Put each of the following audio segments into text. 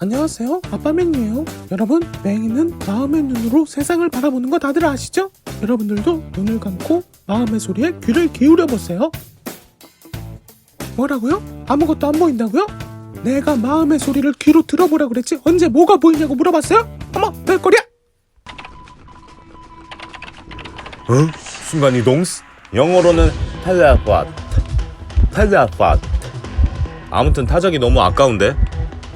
안녕하세요. 아빠맨이에요. 여러분, 맹이는 마음의 눈으로 세상을 바라보는 거 다들 아시죠? 여러분들도 눈을 감고 마음의 소리에 귀를 기울여 보세요. 뭐라고요? 아무것도 안 보인다고요? 내가 마음의 소리를 귀로 들어보라 그랬지 언제 뭐가 보이냐고 물어봤어요? 어머, 별거리야! 어? 순간이동? 영어로는 텔레파트 텔레파트 아무튼 타적이 너무 아까운데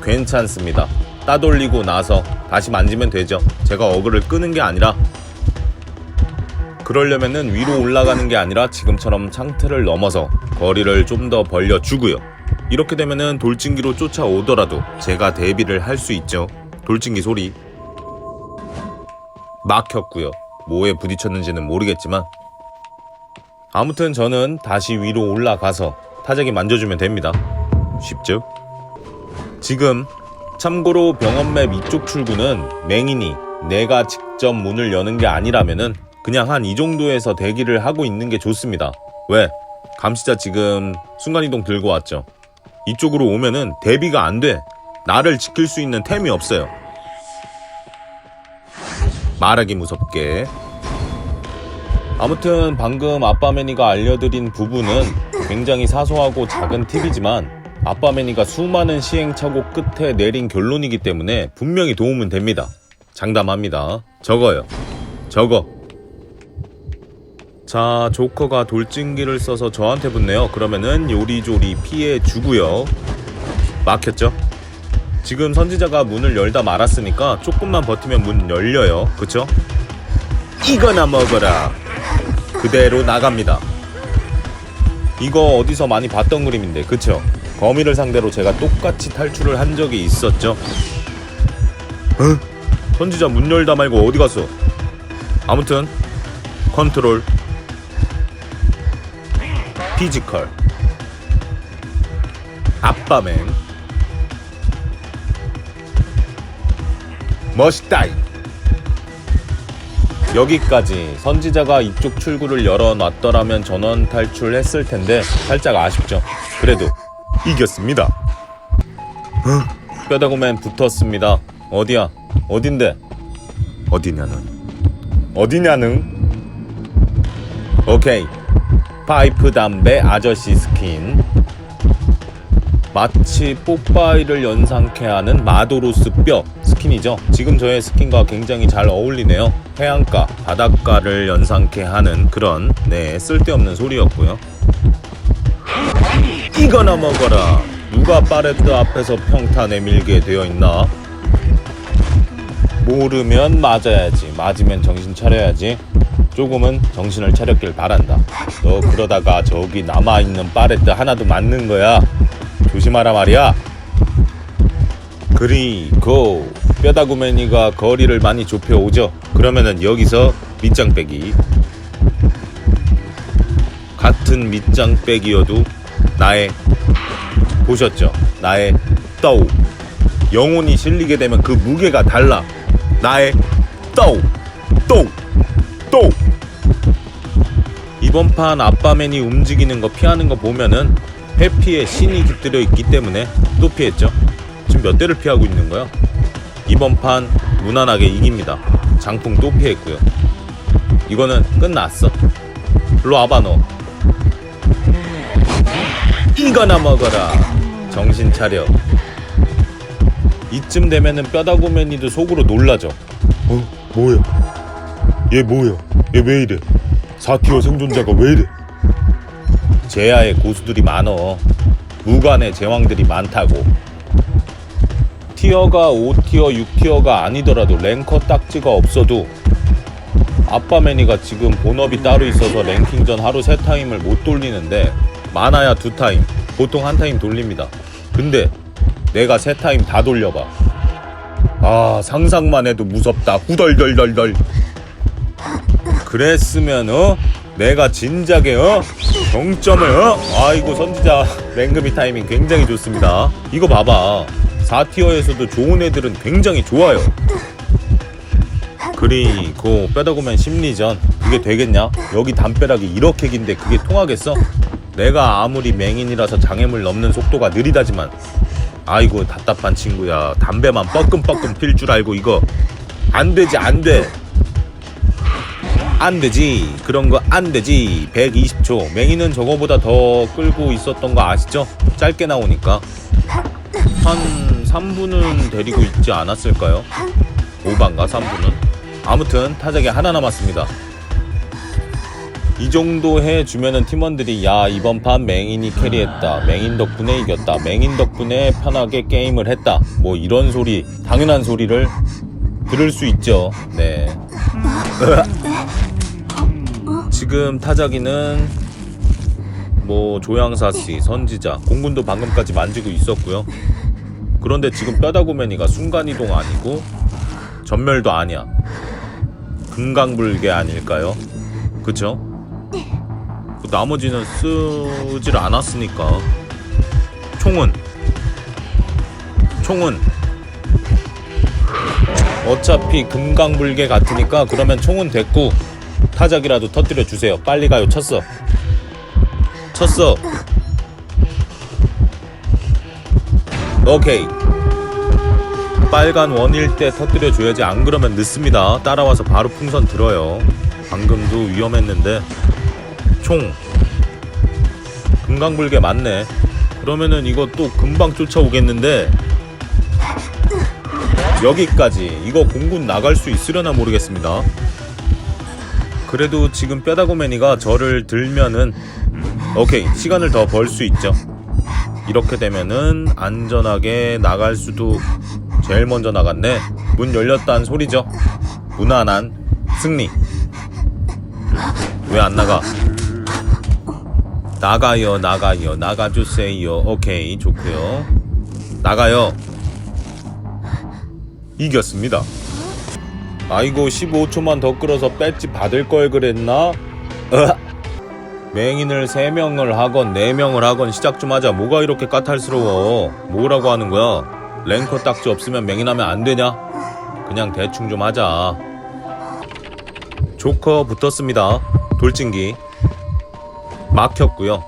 괜찮습니다. 따돌리고 나서 다시 만지면 되죠. 제가 어그를 끄는 게 아니라. 그러려면은 위로 올라가는 게 아니라 지금처럼 창틀을 넘어서 거리를 좀 더 벌려주고요. 이렇게 되면은 돌진기로 쫓아오더라도 제가 대비를 할 수 있죠. 돌진기 소리. 막혔고요. 뭐에 부딪혔는지는 모르겠지만. 아무튼 저는 다시 위로 올라가서 타작이 만져주면 됩니다. 쉽죠? 지금 참고로 병원맵 이쪽 출구는 맹인이 내가 직접 문을 여는 게 아니라면은 그냥 한 이 정도에서 대기를 하고 있는 게 좋습니다. 왜? 감시자 지금 순간이동 들고 왔죠. 이쪽으로 오면은 대비가 안 돼. 나를 지킬 수 있는 템이 없어요. 말하기 무섭게 아무튼 방금 아빠매니가 알려드린 부분은 굉장히 사소하고 작은 팁이지만 아빠매니가 수많은 시행착오 끝에 내린 결론이기 때문에 분명히 도움은 됩니다. 장담합니다. 적어요. 적어. 자, 조커가 돌진기를 써서 저한테 붙네요. 그러면은 요리조리 피해 주고요. 막혔죠? 지금 선지자가 문을 열다 말았으니까 조금만 버티면 문 열려요. 그쵸? 이거나 먹어라. 그대로 나갑니다. 이거 어디서 많이 봤던 그림인데, 그쵸? 거미를 상대로 제가 똑같이 탈출을 한 적이 있었죠. 어? 선지자 문 열다 말고 어디 갔어? 아무튼 컨트롤 피지컬 아빠맨 멋있다 여기까지 선지자가 이쪽 출구를 열어놨더라면 전원 탈출했을 텐데 살짝 아쉽죠. 그래도 이겼습니다. 뼈다구맨 붙었습니다. 어디야? 어딘데? 어디냐는? 어디냐는? 오케이. 파이프 담배 아저씨 스킨. 마치 뽀빠이를 연상케 하는 마도로스 뼈 스킨이죠. 지금 저의 스킨과 굉장히 잘 어울리네요. 해안가, 바닷가를 연상케 하는 그런 네 쓸데없는 소리였고요. 이거나 먹어라. 누가 파레트 앞에서 평타 내밀게 되어 있나? 모르면 맞아야지. 맞으면 정신 차려야지. 조금은 정신을 차렸길 바란다. 너 그러다가 저기 남아있는 파레트 하나도 맞는 거야. 조심하라 말이야. 그리고 뼈다구맨이가 거리를 많이 좁혀 오죠. 그러면은 여기서 밑장 빼기. 같은 밑장 빼기여도 나의 보셨죠? 나의 떠우 영혼이 실리게 되면 그 무게가 달라. 나의 떠우 똥 똥. 이번 판 아빠맨이 움직이는 거 피하는 거 보면은 회피에 신이 깃들여 있기 때문에 또 피했죠. 지금 몇 대를 피하고 있는 거야? 이번 판 무난하게 이깁니다. 장풍 또 피했고요. 이거는 끝났어. 일로 와봐 너. 이거나 먹어라. 정신 차려. 이쯤 되면은 뼈다구맨이도 속으로 놀라죠. 어? 뭐야? 얘 뭐야? 얘 왜 이래? 4티어 생존자가 왜 이래? 제야의 고수들이 많어. 무관의 제왕들이 많다고. 티어가 5티어, 6티어가 아니더라도 랭커 딱지가 없어도 아빠 매니가 지금 본업이 따로 있어서 랭킹전 하루 세 타임을 못 돌리는데 많아야 두 타임, 보통 한 타임 돌립니다. 근데 내가 세 타임 다 돌려봐. 아 상상만 해도 무섭다. 후덜덜덜덜. 그랬으면 어 내가 진작에 어 정점을 어 아이고 선지자 랭금이 타이밍 굉장히 좋습니다. 이거 봐봐. 4티어에서도 좋은 애들은 굉장히 좋아요. 그리고 뼈다구면 심리전 그게 되겠냐? 여기 담벼락이 이렇게 긴데 그게 통하겠어? 내가 아무리 맹인이라서 장애물 넘는 속도가 느리다지만 아이고 답답한 친구야. 담배만 뻐끔뻐끔 필 줄 알고 이거. 안 되지 안돼. 안 되지. 그런 거 안 되지. 120초. 맹이는 저거보다 더 끌고 있었던 거 아시죠? 짧게 나오니까. 한 3분은 데리고 있지 않았을까요? 5반가 3분은? 아무튼 타작이 하나 남았습니다 이 정도 해주면은 팀원들이 야 이번 판 맹인이 캐리했다. 맹인 덕분에 이겼다. 맹인 덕분에 편하게 게임을 했다. 뭐 이런 소리 당연한 소리를 들을 수 있죠. 네. 지금 타자기는 뭐 조향사씨 선지자 공군도 방금까지 만지고 있었고요. 그런데 지금 뼈다구맨이가 순간이동 아니고 전멸도 아니야. 금강불개 아닐까요? 그쵸? 그 나머지는 쓰질 않았으니까. 총은. 총은. 어차피 금강불개 같으니까 그러면 총은 됐고 타작이라도 터뜨려 주세요. 빨리 가요. 쳤어. 쳤어. 오케이. 빨간 원일 때 터뜨려 줘야지. 안 그러면 늦습니다. 따라와서 바로 풍선 들어요. 방금도 위험했는데 총 금강불개 맞네. 그러면은 이거 또 금방 쫓아오겠는데 여기까지. 이거 공군 나갈 수 있으려나 모르겠습니다. 그래도 지금 뼈다구맨이가 저를 들면은 오케이 시간을 더 벌 수 있죠. 이렇게 되면은 안전하게 나갈 수도 제일 먼저 나갔네. 문 열렸다는 소리죠. 무난한 승리. 왜 안 나가 나가요 나가요. 나가주세요. 오케이 좋고요. 나가요. 이겼습니다. 아이고 15초만 더 끌어서 배지 받을 걸 그랬나? 맹인을 3명을 하건 4명을 하건 시작 좀 하자. 뭐가 이렇게 까탈스러워? 뭐라고 하는 거야? 랭커 딱지 없으면 맹인하면 안 되냐? 그냥 대충 좀 하자. 조커 붙었습니다. 돌진기 막혔고요.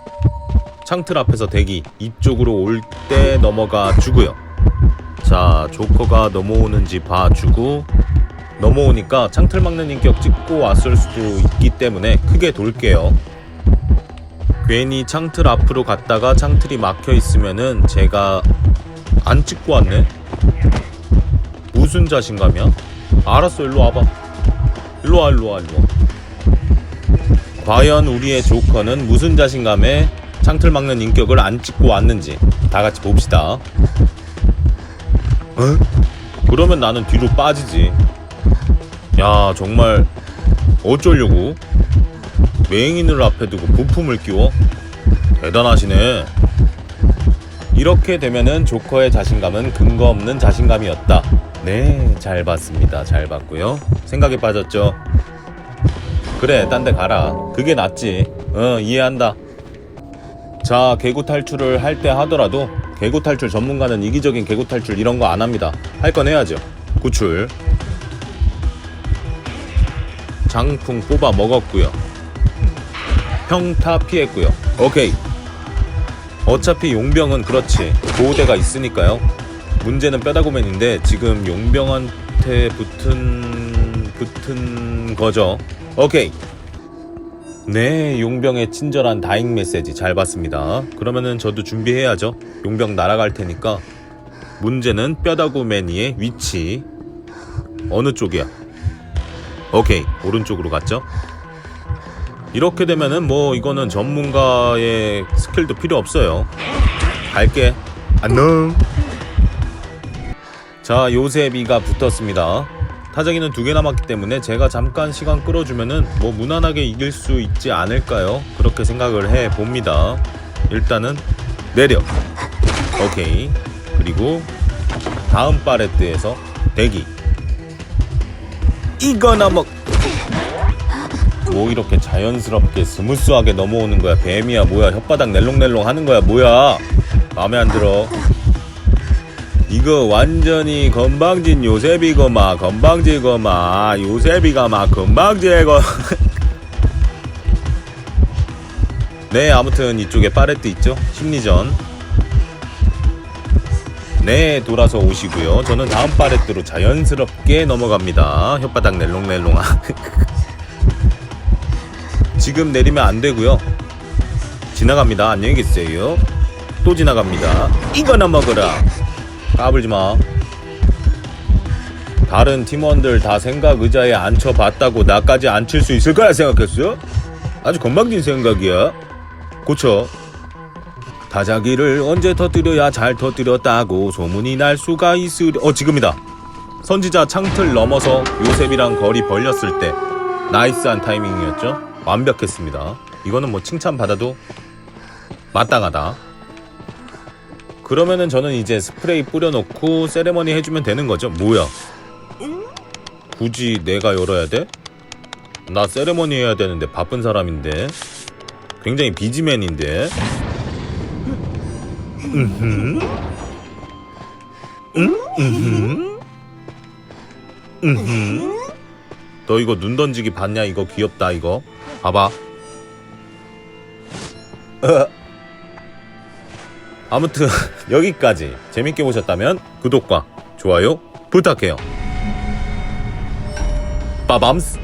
창틀 앞에서 대기 이쪽으로 올 때 넘어가 주고요. 자 조커가 넘어오는지 봐주고 넘어오니까 창틀 막는 인격 찍고 왔을 수도 있기 때문에 크게 돌게요. 괜히 창틀 앞으로 갔다가 창틀이 막혀 있으면은 제가 안 찍고 왔네. 무슨 자신감이야? 알았어 일로 와봐. 일로 와 일로 와 일로 와 과연 우리의 조커는 무슨 자신감에 창틀 막는 인격을 안 찍고 왔는지 다 같이 봅시다. 어? 그러면 나는 뒤로 빠지지. 야 정말 어쩌려고 맹인을 앞에 두고 부품을 끼워? 대단하시네. 이렇게 되면은 조커의 자신감은 근거 없는 자신감이었다. 네, 잘 봤습니다. 잘 봤고요. 생각에 빠졌죠. 그래, 딴 데 가라. 그게 낫지. 어, 이해한다. 자, 개구 탈출을 할 때 하더라도 개구 탈출 전문가는 이기적인 개구 탈출 이런 거 안 합니다. 할 건 해야죠. 구출. 장풍 뽑아 먹었고요. 평타 피했고요. 오케이. 어차피 용병은 그렇지. 보호대가 있으니까요. 문제는 뼈다구맨인데 지금 용병한테 붙은 붙은 거죠. 오케이. 네, 용병의 친절한 다잉 메시지 잘 봤습니다. 그러면은 저도 준비해야죠. 용병 날아갈 테니까. 문제는 뼈다구맨이의 위치. 어느 쪽이야? 오케이, 오른쪽으로 갔죠? 이렇게 되면은 뭐 이거는 전문가의 스킬도 필요 없어요. 갈게. 안녕. 자, 요셉이가 붙었습니다. 타자기는 두 개 남았기 때문에 제가 잠깐 시간 끌어주면은 뭐 무난하게 이길 수 있지 않을까요? 그렇게 생각을 해 봅니다. 일단은 내려. 오케이. 그리고 다음 파레트에서 대기. 이거 넘어. 뭐 이렇게 자연스럽게 스무스하게 넘어오는 거야 뱀이야 뭐야 혓바닥 낼롱낼롱 하는 거야 뭐야 마음에 안 들어 이거 완전히 건방진 요셉이거마 건방지거마 요셉이가 막 건방지고. 네 아무튼 이쪽에 파레트 있죠? 심리전. 네 돌아서 오시고요. 저는 다음 파레트로 자연스럽게 넘어갑니다. 혓바닥 낼롱낼롱아. 지금 내리면 안 되고요. 지나갑니다. 안녕히 계세요. 또 지나갑니다. 이거나 먹어라 까불지 마. 다른 팀원들 다 생각 의자에 앉혀봤다고 나까지 앉힐 수 있을 거라 생각했어? 아주 건방진 생각이야. 고쳐. 다자기를 언제 터뜨려야 잘 터뜨렸다고 소문이 날 수가 있으려 어 지금이다. 선지자 창틀 넘어서 요셉이랑 거리 벌렸을 때 나이스한 타이밍이었죠? 완벽했습니다. 이거는 뭐 칭찬 받아도 마땅하다 그러면은 저는 이제 스프레이 뿌려놓고 세레머니 해주면 되는 거죠 뭐야 굳이 내가 열어야 돼? 나 세레머니 해야 되는데 바쁜 사람인데 굉장히 비지맨인데. 너 이거 눈 던지기 봤냐? 이거 귀엽다 이거. 봐봐. 으. 아무튼 여기까지 재밌게 보셨다면 구독과 좋아요 부탁해요. 빠밤스.